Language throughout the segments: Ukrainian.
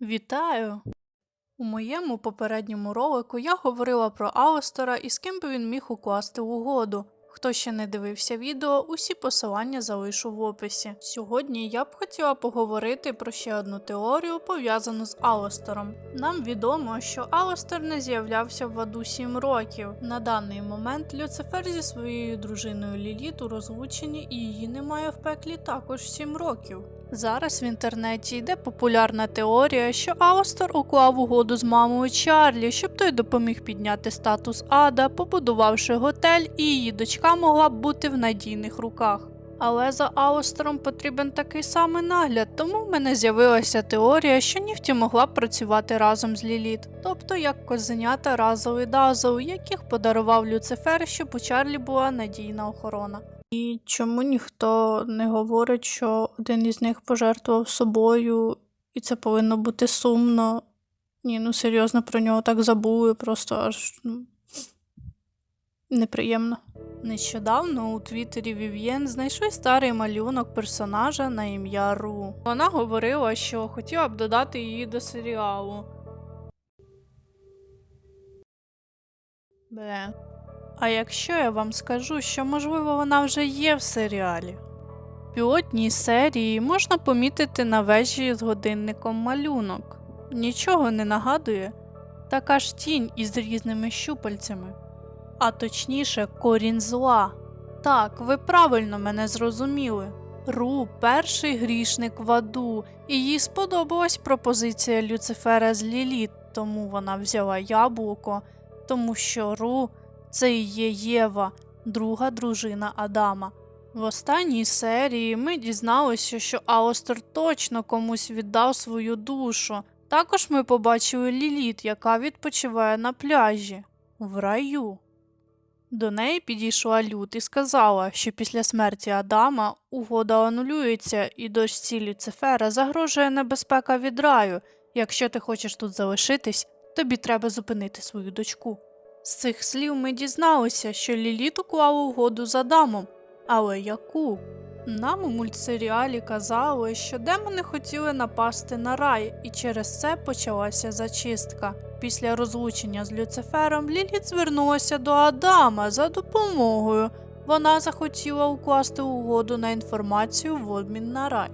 Вітаю! У моєму попередньому ролику я говорила про Алестера і з ким би він міг укласти угоду. Хто ще не дивився відео, усі посилання залишу в описі. Сьогодні я б хотіла поговорити про ще одну теорію, пов'язану з Алстером. Нам відомо, що Алстер не з'являвся в аду 7 років. На даний момент Люцифер зі своєю дружиною Ліліт у розлученні і її немає в пеклі також 7 років. Зараз в інтернеті йде популярна теорія, що Алстер уклав угоду з мамою Чарлі, щоб той допоміг підняти статус Ада, побудувавши готель, і її дочка могла б бути в надійних руках. Але за Алстером потрібен такий самий нагляд, тому в мене з'явилася теорія, що Нігті могла б працювати разом з Ліліт, тобто як козенята Разл і Дазл, яких подарував Люцифер, щоб у Чарлі була надійна охорона. І чому ніхто не говорить, що один із них пожертвував собою, і це повинно бути сумно? Ні, ну серйозно про нього так забули, просто аж ну, неприємно. Нещодавно у Твіттері Вів'єн знайшли старий малюнок персонажа на ім'я Ру. Вона говорила, що хотіла б додати її до серіалу. Бе. А якщо я вам скажу, що можливо вона вже є в серіалі? Пілотній серії можна помітити на вежі з годинником малюнок. Нічого не нагадує, така ж тінь із різними щупальцями, а точніше, корінь зла. Так, ви правильно мене зрозуміли. Ру перший грішник в аду, і їй сподобалась пропозиція Люцифера з Ліліт, тому вона взяла яблуко, тому що Ру це і є Єва, друга дружина Адама. В останній серії ми дізналися, що Аостер точно комусь віддав свою душу. Також ми побачили Ліліт, яка відпочиває на пляжі в раю. До неї підійшла Лют і сказала, що після смерті Адама угода анулюється і дочці Люцифера загрожує небезпека від раю. Якщо ти хочеш тут залишитись, тобі треба зупинити свою дочку. З цих слів ми дізналися, що Ліліт уклала угоду з Адамом. Але яку? Нам у мультсеріалі казали, що демони хотіли напасти на рай, і через це почалася зачистка. Після розлучення з Люцифером Ліліт звернулася до Адама за допомогою. Вона захотіла укласти угоду на інформацію в обмін на рай.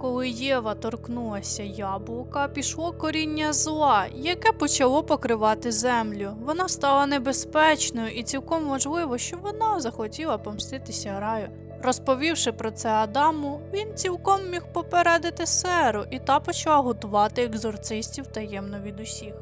Коли Єва торкнулася яблука, пішло коріння зла, яке почало покривати землю. Вона стала небезпечною і цілком можливо, що вона захотіла помститися раю. Розповівши про це Адаму, він цілком міг попередити серу, і та почала готувати екзорцистів таємно від усіх.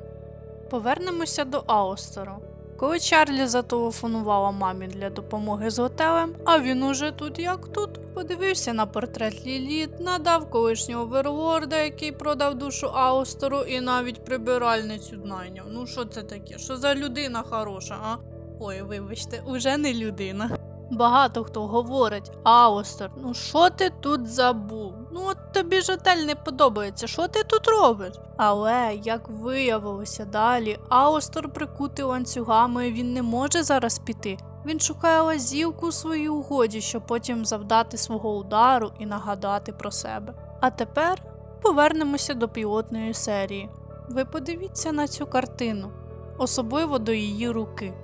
Повернемося до Аустеру. Коли Чарлі зателефонувала мамі для допомоги з готелем, а він уже тут як тут, подивився на портрет Ліліт, надав колишнього верлорда, який продав душу Аустеру, і навіть прибиральницю найняв. Ну що це таке? Що за людина хороша, а? Ой, вибачте, уже не людина. Багато хто говорить, Аустер, ну що ти тут забув? Ну от тобі ж отель не подобається, що ти тут робиш? Але як виявилося далі, Аустер прикутий ланцюгами, він не може зараз піти. Він шукає лазівку у своїй угоді, щоб потім завдати свого удару і нагадати про себе. А тепер повернемося до пілотної серії. Ви подивіться на цю картину, особливо до її руки.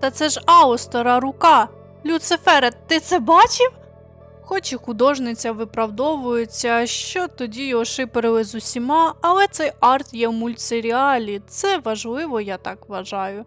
Та це ж Аустера рука. Люцифере, ти це бачив? Хоч і художниця виправдовується, що тоді його шиперили з усіма, але цей арт є в мультсеріалі. Це важливо, я так вважаю.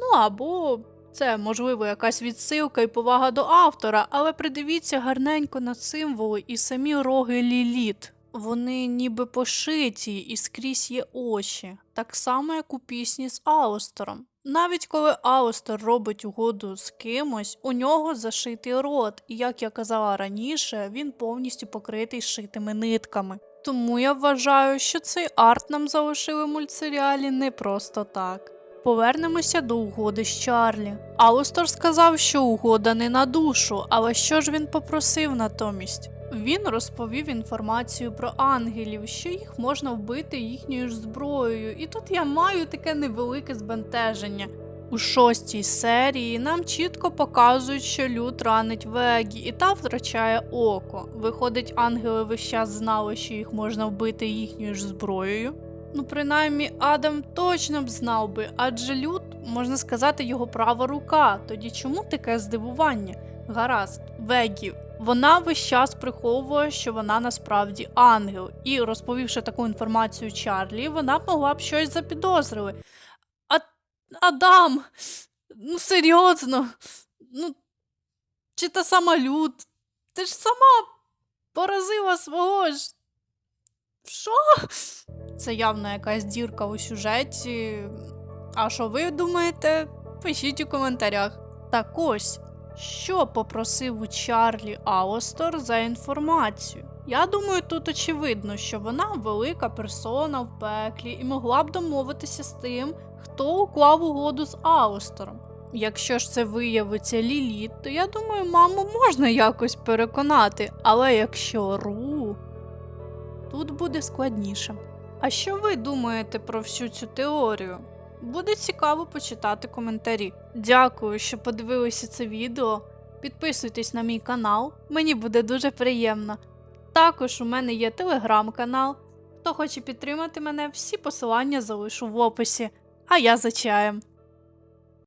Ну або це, можливо, якась відсилка і повага до автора, але придивіться гарненько на символи і самі роги Ліліт. Вони ніби пошиті і скрізь є очі, так само, як у пісні з Аустером. Навіть коли Аустер робить угоду з кимось, у нього зашитий рот, і як я казала раніше, він повністю покритий шитими нитками. Тому я вважаю, що цей арт нам залишили в мультсеріалі не просто так. Повернемося до угоди з Чарлі. Аустер сказав, що угода не на душу, але що ж він попросив натомість? Він розповів інформацію про ангелів, що їх можна вбити їхньою ж зброєю, і тут я маю таке невелике збентеження. У шостій серії нам чітко показують, що люд ранить Вегі, і та втрачає око. Виходить, ангели весь час знали, що їх можна вбити їхньою ж зброєю. Ну, принаймні, Адам точно б знав би, адже Люд, можна сказати, його права рука. Тоді чому таке здивування? Гаразд, Вегі, вона весь час приховує, що вона насправді ангел, і розповівши таку інформацію Чарлі, вона б могла б щось запідозрили. А Адам, ну серйозно, ну чи та сама Люд? Ти ж сама поразила свого ж. Що? Це явно якась дірка у сюжеті. А що ви думаєте? Пишіть у коментарях. Так ось, що попросив у Чарлі Аустор за інформацію? Я думаю, тут очевидно, що вона велика персона в пеклі і могла б домовитися з тим, хто уклав угоду з Аустором. Якщо ж це виявиться Ліліт, то я думаю, маму можна якось переконати, але якщо Ру, тут буде складніше. А що ви думаєте про всю цю теорію? Буде цікаво почитати коментарі. Дякую, що подивилися це відео. Підписуйтесь на мій канал, мені буде дуже приємно. Також у мене є телеграм-канал. Хто хоче підтримати мене, всі посилання залишу в описі. А я за чаєм.